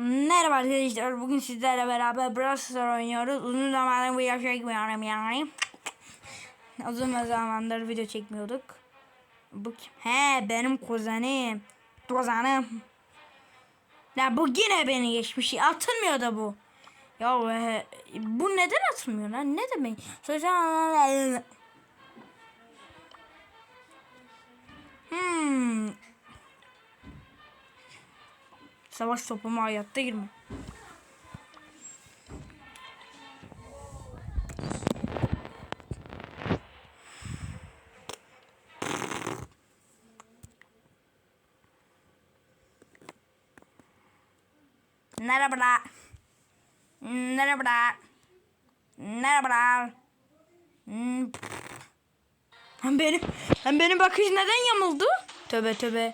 Merhaba arkadaşlar. Bugün sizlerle beraber Brawl Stars oynuyoruz. Uzun zamandır video çekmiyorum yani. Uzun zamandır video çekmiyorduk. Bu kim? He benim kuzenim. Kuzenim. Ya bu yine beni geçmiş. Atılmıyor da bu. Ya e, bu neden atılmıyor lan? Ne demek? Sosyal Hmm. Savaş topuma hayatta girme. Merhabalar. Merhabalar. Merhabalar. Hem benim, hem benim bakış neden yamuldu? Tövbe tövbe.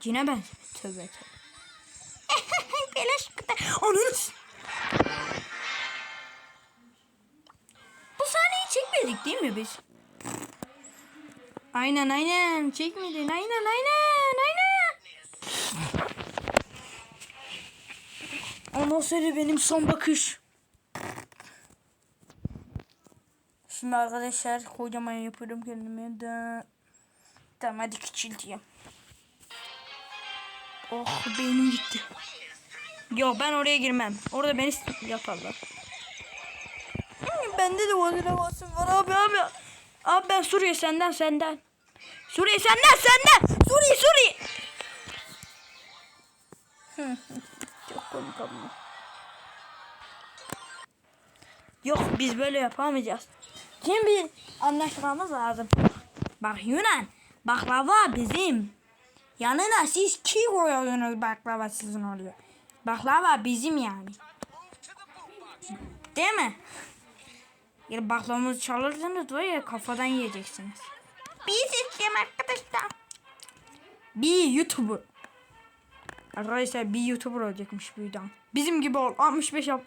Cine ben. Tövbe tövbe. Beleş Onun. Bu sahneyi çekmedik değil mi biz? Aynen aynen çekmedin aynen aynen aynen. Ondan sonra benim son bakış. Şimdi arkadaşlar kocaman yapıyorum kendime de. Tamam hadi küçülteyim. Oh beynim gitti. Yok ben oraya girmem. Orada beni yaparlar. Hmm, Bende de basın var abi abi. Abi ben Suriye senden senden. Suriye senden senden. Suriye Suriye. Çok komik ama. Yok biz böyle yapamayacağız. Şimdi bir anlaşmamız lazım. Bak Yunan baklava bizim. Yanına siz ki koyuyorsunuz baklava sizin oluyor. Baklava bizim yani. Değil mi? Yani baklavamızı çalırsanız var ya kafadan yiyeceksiniz. Bir seçeceğim arkadaşlar. Bir YouTuber. Arkadaşlar bir YouTuber olacakmış bu yüzden. Bizim gibi ol. 65 yap.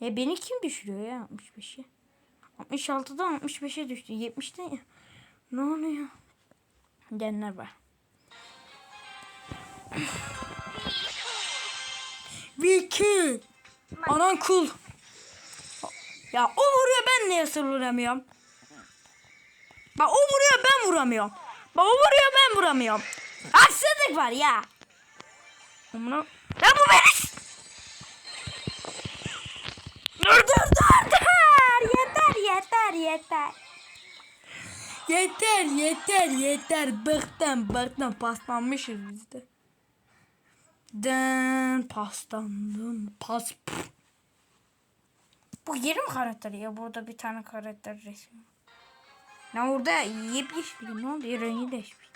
Ya beni kim düşürüyor ya 65'e? 66'dan 65'e düştü. 70'ten ya. Ne oluyor? Genler var. Vicky. Anan kul. Ya o vuruyor ben niye vuramıyorum? Bak o vuruyor ben vuramıyorum. Bak o vuruyor ben vuramıyorum. Haksızlık var ya. Amına. Ya bu beni. Dur dur dur dur. Yeter yeter yeter. Yeter yeter yeter. Bıktım bıktım paslanmışız biz de. Den paslandım. Pas. Bu yerim karakteri ya. Burada bir tane karakter resmi. Ne orada yepyeşil. Ne oldu? Rengi değişmiş.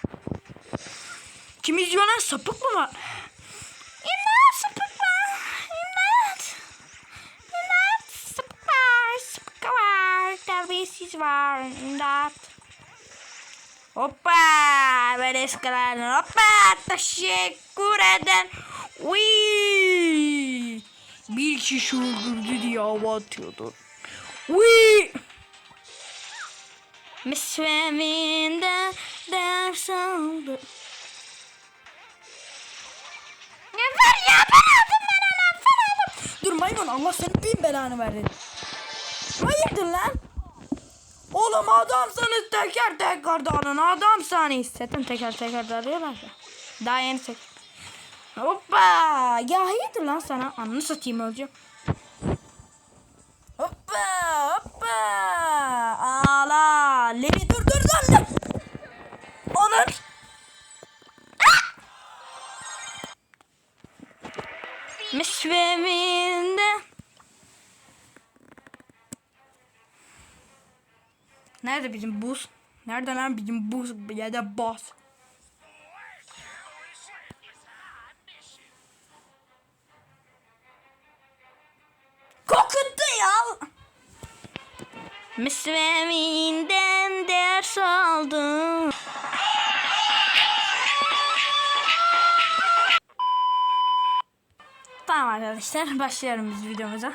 Kim izliyor lan? Sapık mı var? İmdat sapık var. İmdat. İmdat sapık var. Sapık var. Terbiyesiz var. İmdat. Hoppa. Böyle eskaladın. Hoppa. Teşekkür eden. Uy. Bir kişi öldürdü diye hava atıyordu. Uy. Mesleğimde ders aldı. Ne var ya ben aldım ben onu ben aldım. Dur maymun Allah senin bin belanı versin. Hayırdır lan? Oğlum adamsanız teker teker dalın adamsanız. Zaten teker teker dalıyorlar ya. Daha yeni tek. Hoppa. Ya hayırdır lan sana? Anını satayım öleceğim. Hoppa hoppa. Ağla. Levi dur dur dur. dur. Onun. Mesveminde. Nerede bizim buz? Nerede lan bizim buz ya da boss? Kokuttu ya. Mesleğimden ders aldım. Tamam arkadaşlar başlayalım biz videomuza.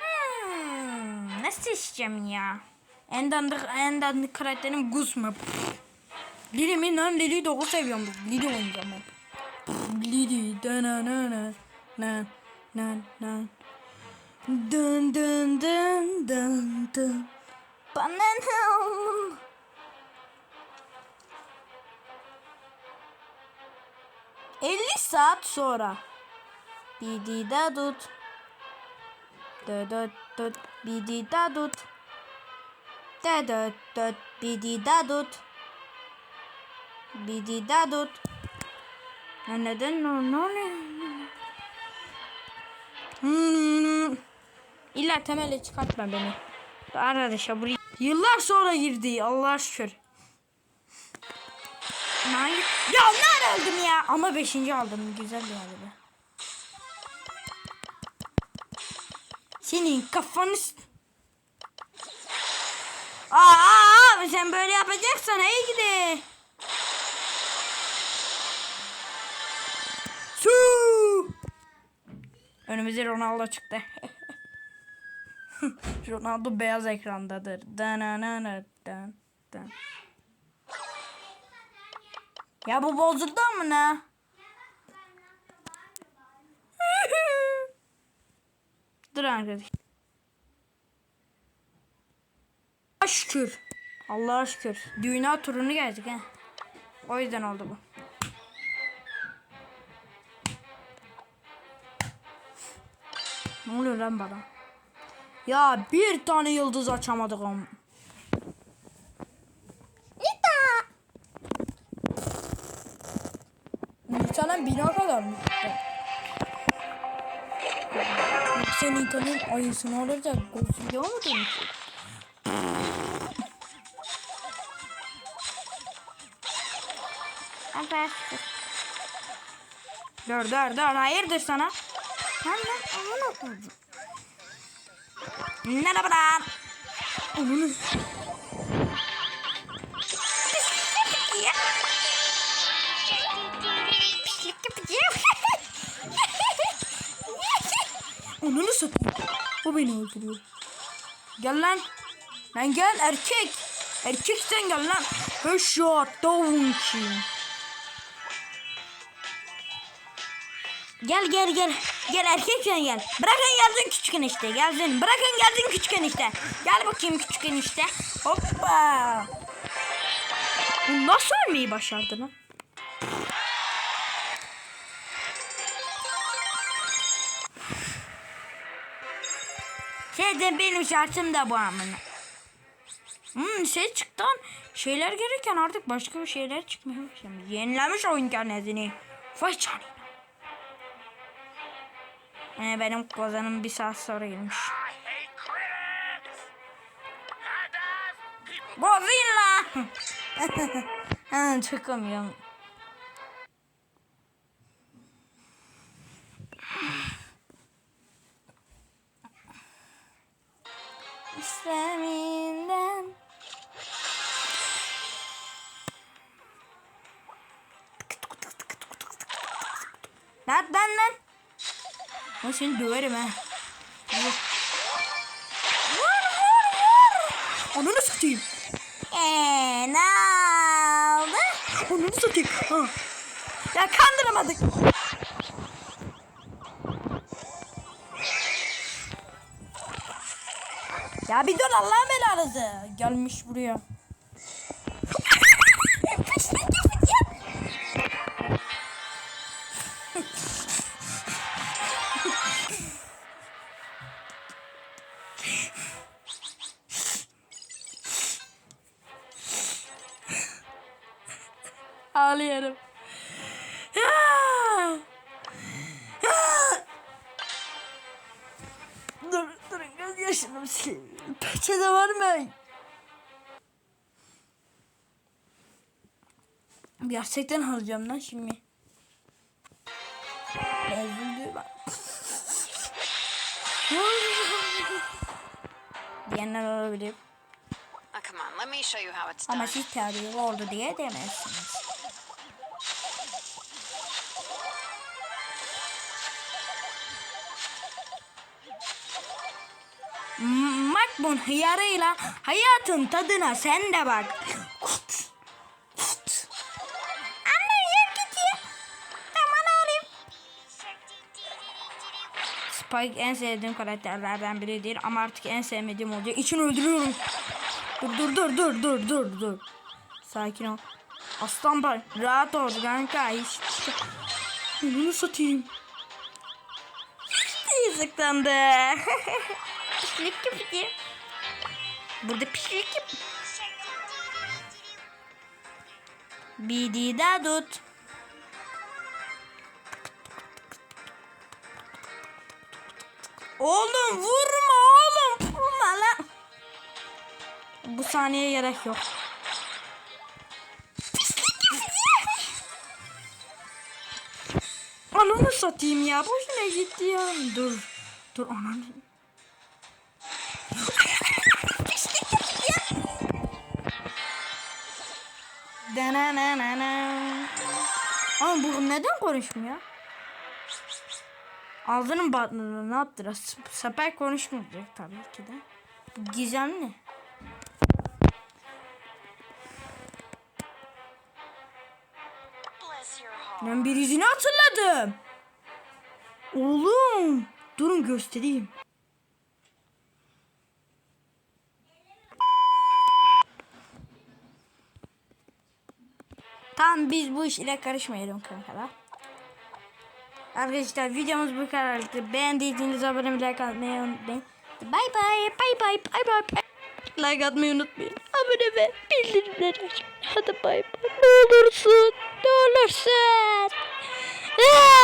Hmm, nasıl seçeceğim ya? En dandik, en dandik karakterim Guzma. Lili mi lan? Lili'yi de o seviyorum. Lili oynayacağım ben. Lili Dın dın dın dın dın dın. Dın dın dın dın dın. Bana ne oldu? Elli saat sonra. Bidi da dut. Dö dö dö bidi da dut. Dö dö dö bidi da dut. Bidi da dut. Ya neden ne oluyor? Hmm. İlla temelle çıkartma beni. Arkadaşlar buraya yıllar sonra girdi Allah'a şükür. Hayır. Ya nerede öldüm ya? Ama beşinci aldım. Güzel yani be. Senin kafanı... aa, sen böyle yapacaksan iyi gidi. Su. Önümüze Ronaldo çıktı. Ronaldo beyaz ekrandadır. Dan. Ya bu bozuldu mu ne? Dur arkadaş. Şükür. Allah'a şükür. Dünya turunu geldik ha. O yüzden oldu bu. Ne oluyor lan bana? Ya bir tane yıldız açamadık ama. Nita. Nita'nın bina kadar mı? Sen Nita'nın ayısını alacak. Godzilla mı dönüşecek? Evet. Dur dur dur hayırdır sana? Lan lan amına koydum. Merhaba lan. Amına. Pislik yapacağım. Ananı satayım. O beni öldürüyor. Gel lan. Lan gel erkek. Erkek sen gel lan. Headshot. Davunki. Gel gel gel. Gel erkek sen gel. Bırakın geldin küçük enişte. Geldin. Bırakın geldin küçük enişte. Gel bakayım küçük enişte. Hoppa. Nasıl ölmeyi başardın lan? Şeyde benim şartım da bu amına. Hmm, şey çıktı lan. Şeyler gereken artık başka bir şeyler çıkmaya başlamış. Yenilemiş oyun karnesini. Vay canına. Ee, benim kozanım bir saat sonra gelmiş. I hate critters! High dive! People Godzilla. ha, çok komik. İslaminden. Ben seni döverim ha. Vur. Vur vur vur. Ananı satayım. Eee ne oldu? Ananı satayım. Ha. Ya kandıramadık. Ya bir dur Allah'ın belanızı. Gelmiş buraya. Ağlıyorum. Dur, durun göz yaşını sileyim. Peçete var mı? Gerçekten alacağım lan şimdi. Üzüldü bak. Diyenler olabilir. Ama siz teoriyi oldu diye demezsiniz. Makbun hıyarıyla hayatın tadına sen de bak. Kut. Anne yer gidiyor. Aman. Spike en sevdiğim karakterlerden biri değil ama artık en sevmediğim olacak. İçini öldürüyorum. Dur dur dur dur dur dur dur. Sakin ol. Aslan bay rahat ol kanka. Hiç, hiç. Bunu satayım. Yazıklandı. Pislik yapayım. Burada pislik yap. Bidi da tut. Oğlum vurma oğlum. Vurma lan. Bu saniye gerek yok. Ananı satayım ya. Boşuna gitti ya. Dur. Dur ananı. Ama bu neden konuşmuyor? Ağzının batmanı ne yaptı? Sefer konuşmayacak tabii ki de. Bu gizemli. Ben birisini hatırladım. Oğlum. Durun göstereyim. Tamam biz bu iş ile karışmayalım kankalar. Arkadaşlar videomuz bu kadardı. Beğendiyseniz abone olmayı, like atmayı unutmayın. Bye bye bye bye bye bye. Like atmayı unutmayın. Abone ve bildirimleri açın. Hadi bay bay. Ne olursun. Ne olursun. Aa!